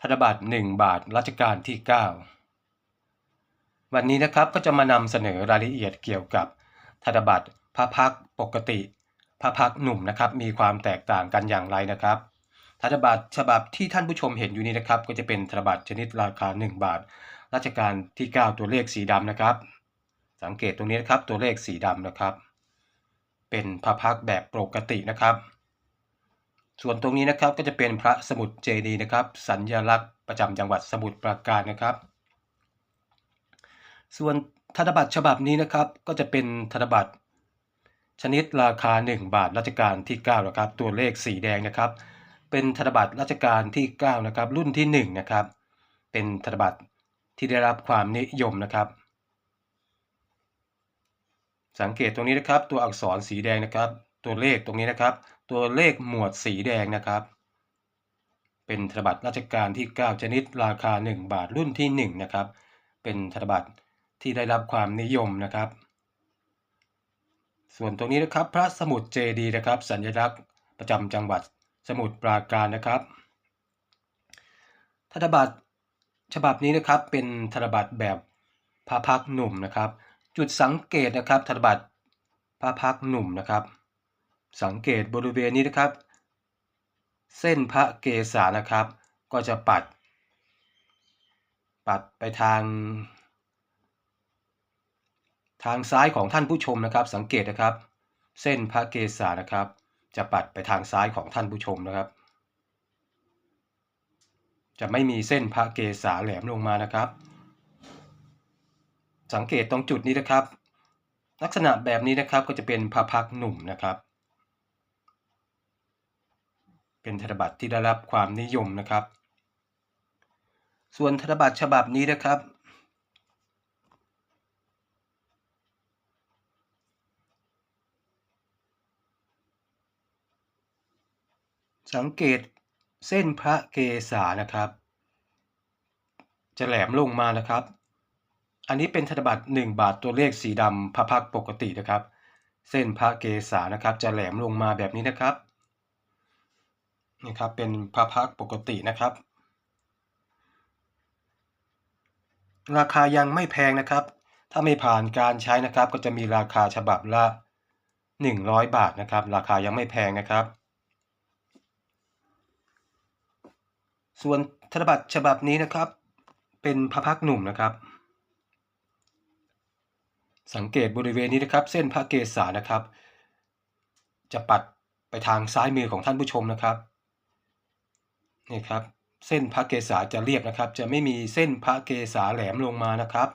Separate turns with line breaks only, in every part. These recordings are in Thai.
ธนบัตร1บาทรัชกาลที่ 9 วันนี้นะครับก็จะมานำเสนอรายละเอียดเกี่ยวกับธนบัตรพระพักปกติ พระพักหนุ่มนะครับมีความแตกต่างกันอย่างไรนะครับธนบัตรฉบับที่ท่านผู้ชมเห็นอยู่นี้นะครับ ก็จะเป็นธนบัตรชนิดราคา 1 บาทรัชกาลที่ 9 ตัวเลขสีดำนะครับ สังเกตตรงนี้นะครับตัวเลขสีดำนะครับ เป็นพระพักแบบปกตินะครับ ส่วนตรงนี้นะครับก็จะเป็นพระสมุดเจดีย์นะครับ สัญลักษณ์ประจำจังหวัดสมุทรปราการนะครับ ส่วนธนบัตรฉบับนี้นะครับ ก็จะเป็นธนบัตรชนิดราคา 1 บาทรัชกาลที่9นะครับ ตัวเลขสีแดงนะครับ เป็นธนบัตรรัชกาลที่9นะครับรุ่นที่1นะครับ เป็นธนบัตรที่ได้รับความนิยมนะครับ สังเกตตรงนี้นะครับ ตัวอักษรสีแดงนะครับ ตัวเลขตรงนี้นะครับ ตัวเลขหมวดสีแดงนะครับ เป็นธนบัตรราชการที่ 9 ชนิดราคา 1 บาทรุ่นที่ 1 นะครับ เป็นธนบัตรที่ได้รับความนิยมนะครับ ส่วนตรงนี้นะครับพระสมุดเจดีย์นะครับ สัญลักษณ์ประจำจังหวัดสมุทรปราการนะครับธนบัตรฉบับนี้นะครับเป็นธนบัตรแบบพระพักหนุ่มนะครับ จุดสังเกตนะครับธนบัตรพระพักหนุ่มนะครับ สังเกตบริเวณนี้นะครับ เส้นพระเกศานะครับ ก็จะปัด ปัดไปทาง ทางซ้ายของท่านผู้ชมนะครับ สังเกตนะครับ เส้นพระเกศานะครับ จะปัดไปทางซ้ายของท่านผู้ชมนะครับ จะไม่มีเส้นพระเกศาแหลมลงมานะครับ สังเกตตรงจุดนี้นะครับ ลักษณะแบบนี้นะครับก็จะเป็นพระพักหนุ่มนะครับ เป็นธนบัตรที่ได้รับความนิยมนะครับ ส่วนธนบัตรฉบับนี้นะครับ สังเกตเส้นพระเกศานะครับ จะแหลมลงมานะครับ อันนี้เป็นธนบัตร1บาทตัวเลขสีดำพระพักปกตินะครับ เส้นพระเกศานะครับ จะแหลมลงมาแบบนี้นะครับ นี่ครับเป็นพระพักปกตินะครับ ราคายังไม่แพงนะครับ ถ้าไม่ผ่านการใช้นะครับ ก็จะมีราคาฉบับละ 100 บาทนะครับ ราคายังไม่แพงนะครับ ส่วนธนบัตรฉบับนี้นะครับ เป็นพระพักหนุ่มนะครับ สังเกตบริเวณนี้นะครับ เส้นพระเกศานะครับ จะปัดไปทางซ้ายมือของท่านผู้ชมนะครับ นี่ครับเส้นพระเกศาจะเรียบนะครับ จะไม่มีเส้นพระเกศาแหลมลงมานะครับ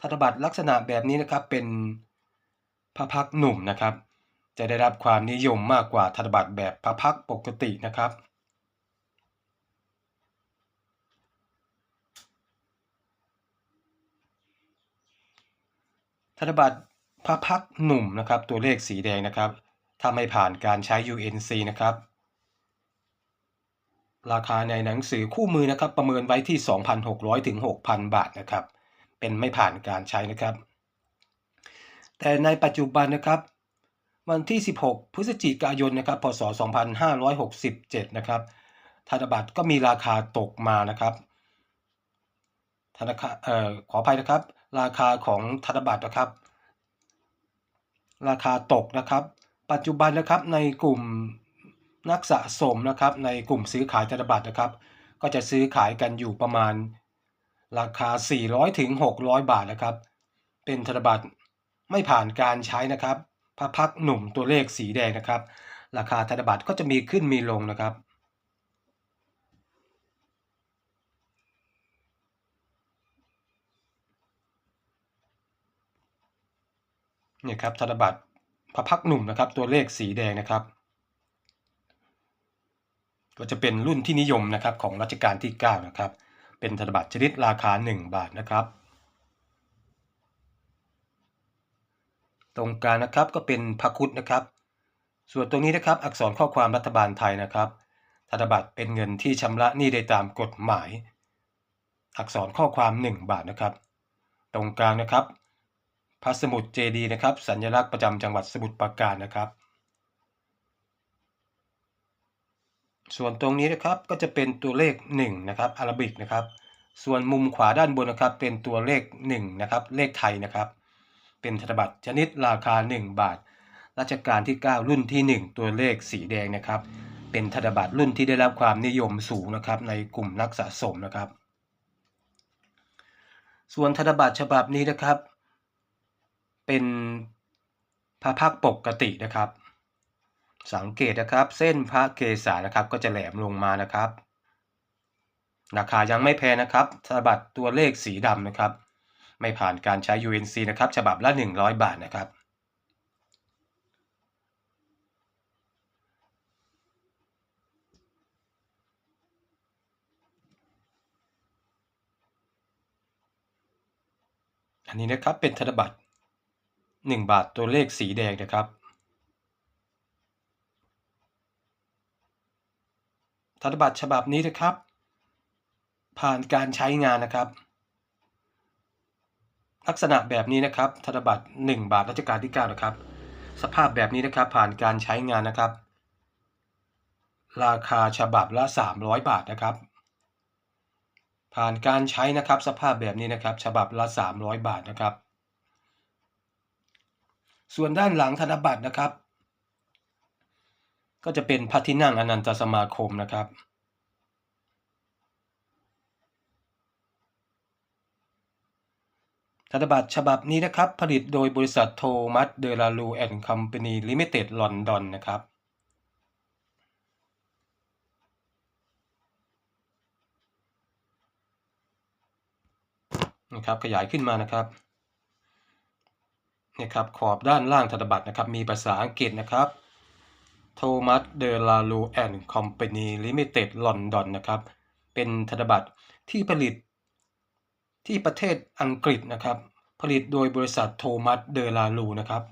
ธนบัตรลักษณะแบบนี้นะครับเป็นพระพักหนุ่มนะครับ จะได้รับความนิยมมากกว่าธนบัตรแบบพระพักปกตินะครับธนบัตรพระพักหนุ่มนะครับ ตัวเลขสีแดงนะครับถ้าไม่ผ่านการใช้ UNC นะครับ ราคาในหนังสือคู่มือนะครับประเมินไว้ที่ 2,600ถึง6,000 บาทนะครับ เป็นไม่ผ่านการใช้นะครับ แต่ในปัจจุบันนะครับ วันที่ 16 พฤศจิกายนนะครับ พศ 2567 นะครับธนบัตรก็มีราคาตกมานะครับธนาคารเอ่อขออภัยนะครับ ราคาของธนบัตรนะครับ ราคาตกนะครับ ปัจจุบันนะครับในกลุ่ม นักสะสมนะครับในกลุ่มซื้อขายธนบัตรนะครับ ก็จะซื้อขายกันอยู่ประมาณ ราคา 400ถึง600 บาทนะครับ เป็นธนบัตรไม่ผ่านการใช้นะครับพระพักหนุ่มตัวเลขสีแดงนะครับ ราคาธนบัตรก็จะมีขึ้นมีลงนะครับนี่ครับธนบัตรพระพักหนุ่มนะครับ ตัวเลขสีแดงนะครับ ก็จะเป็นรุ่นที่นิยมนะครับของรัชกาลที่ 9 นะครับ เป็นธนบัตรชนิดราคา 1 บาทนะครับ ตรงกลางนะครับก็เป็นพระคุดนะครับ ส่วนตรงนี้นะครับอักษรข้อความรัฐบาลไทยนะครับ ธนบัตรเป็นเงินที่ชำระหนี้ได้ตามกฎหมาย อักษรข้อความ 1 บาทนะครับ ตรงกลางนะครับพระสมุดเจดีนะครับ สัญลักษณ์ประจำจังหวัดสมุทรปราการนะครับ ส่วนตรงนี้นะครับก็จะเป็นตัวเลข1นะครับอารบิกนะครับ ส่วนมุมขวาด้านบนนะครับ เป็นตัวเลข1นะครับเลขไทยนะครับ เป็นธนบัตรชนิดราคา 1 บาท รัชกาลที่ 9 รุ่นที่ 1 ตัวเลขสีแดงนะครับ เป็นธนบัตรรุ่นที่ได้รับความนิยมสูงนะครับ ในกลุ่มนักสะสมนะครับ ส่วนธนบัตรฉบับนี้นะครับ เป็นพระพักติปกตินะครับ สังเกตนะครับ เส้นพระเกศานะครับ ก็จะแหลมลงมานะครับ ราคายังไม่แพงนะครับธบัตรตัวเลขสีดำนะครับ ไม่ผ่านการใช้ UNC นะครับ ฉบับละ 100 บาทนะครับอันนี้นะครับเป็นธนบัตร1บาทตัวเลขสีแดงนะครับ ธนบัตรฉบับนี้นะครับ ผ่านการใช้งานนะครับ ลักษณะแบบนี้นะครับธนบัตร1 บาทรัชกาลที่9นะครับ สภาพแบบนี้นะครับผ่านการใช้งานนะครับ ราคาฉบับละ 300 บาทนะครับ ผ่านการใช้นะครับสภาพแบบนี้นะครับ ฉบับละ 300 บาทนะครับ ส่วนด้านหลังธนบัตรนะครับ ก็จะเป็นพระที่นั่งอนันตสมาคมนะครับ ธนบัตรฉบับนี้นะครับ ผลิตโดยบริษัทโทมัสเดลาลูแอนด์คัมปานีลิมิเต็ดลอนดอนนะครับนะครับขยายขึ้นมานะครับนี่ครับขอบด้านล่างธนบัตรนะครับ มีภาษาอังกฤษนะครับ โทมัสเดลาลูแอนด์คอมพานีลิมิเต็ดลอนดอนนะครับ เป็นธนบัตรที่ผลิตที่ประเทศอังกฤษนะครับ ผลิตโดยบริษัทโทมัสเดลาลูนะครับ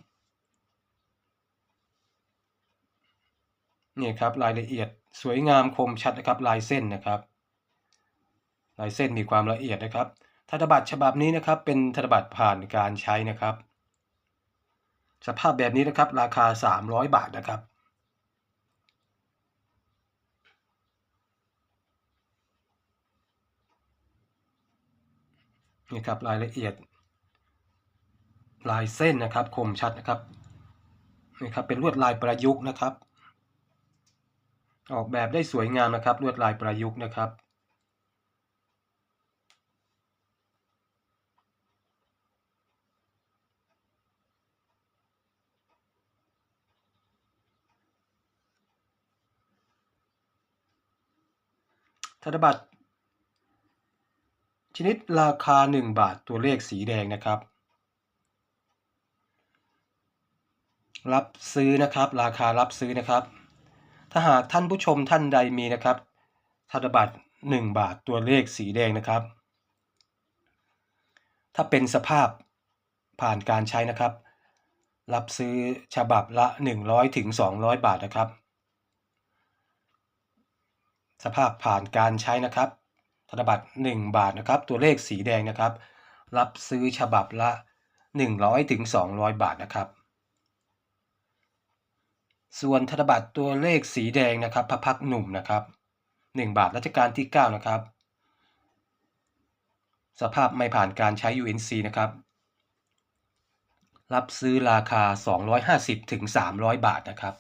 นี่ครับรายละเอียดสวยงามคมชัดนะครับลายเส้นนะครับลายเส้นมีความละเอียดนะครับธนบัตรฉบับนี้นะครับเป็นธนบัตรผ่านการใช้นะครับ สภาพแบบนี้นะครับราคา 300 บาทนะครับ นี่ครับรายละเอียด ลายเส้นนะครับคมชัดนะครับนี่ครับเป็นลวดลายประยุกต์นะครับ ออกแบบได้สวยงามนะครับ ลวดลายประยุกต์นะครับธนบัตร ชนิดราคา 1 บาทตัวเลขสีแดงนะครับ รับซื้อนะครับ ราคารับซื้อนะครับ ถ้าหากท่านผู้ชมท่านใดมีนะครับธนบัตร1 บาทตัวเลขสีแดงนะครับ ถ้าเป็นสภาพผ่านการใช้นะครับ รับซื้อฉบับละ 100ถึง200 บาทนะครับ สภาพผ่านการใช้นะครับ ธนบัตร1 บาทนะครับ ตัวเลขสีแดงนะครับ รับซื้อฉบับละ 100ถึง200 บาทนะครับ ส่วนธนบัตรตัวเลขสีแดงนะครับพระพักหนุ่มนะครับ 1 บาทรัชกาลที่ 9 นะครับ สภาพไม่ผ่านการใช้ UNC นะครับ รับซื้อราคา 250ถึง300 บาทนะครับ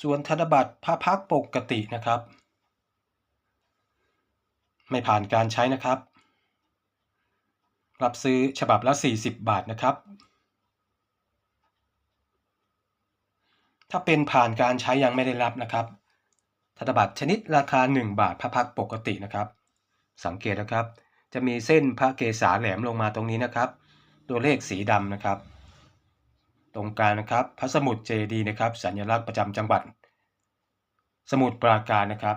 ส่วนธนบัตรพระพักปกตินะครับ ไม่ผ่านการใช้นะครับ รับซื้อฉบับละ 40 บาทนะครับ ถ้าเป็นผ่านการใช้ยังไม่ได้รับนะครับ ธนบัตรชนิดราคา 1 บาทพระพักปกตินะครับ สังเกตนะครับ จะมีเส้นพระเกศาแหลมลงมาตรงนี้นะครับ ตัวเลขสีดำนะครับ ตรงกลางนะครับพระสมุดเจดีนะครับ สัญลักษณ์ประจำจังหวัด สมุดปราการนะครับ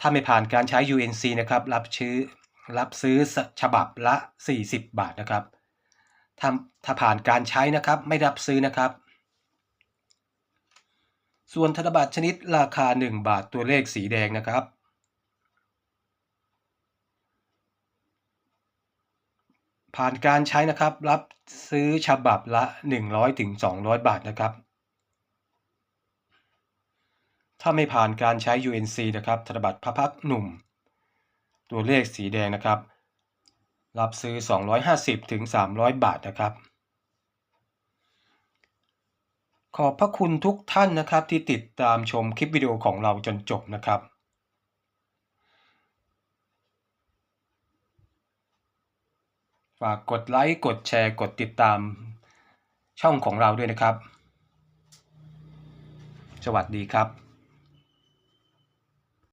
ถ้าไม่ผ่านการใช้ UNC นะครับรับชื้อรับซื้อฉบับละ 40 บาทนะครับถ้าถ้าผ่านการใช้นะครับไม่รับซื้อนะครับ ส่วนธนบัตรชนิดราคา 1 บาทตัวเลขสีแดงนะครับ ผ่านการใช้นะครับ รับซื้อฉบับละ100ถึง200 บาทนะครับ ถ้าไม่ผ่านการใช้ UNC นะครับธนบัตรพระพักหนุ่ม ตัวเลขสีแดงนะครับ รับซื้อ 250ถึง300 บาทนะครับ ขอบพระคุณทุกท่านนะครับที่ติดตามชมคลิปวิดีโอของเราจนจบนะครับ ฝากกดไลค์กดแชร์กดติดตามช่องของเราด้วยนะครับ สวัสดีครับ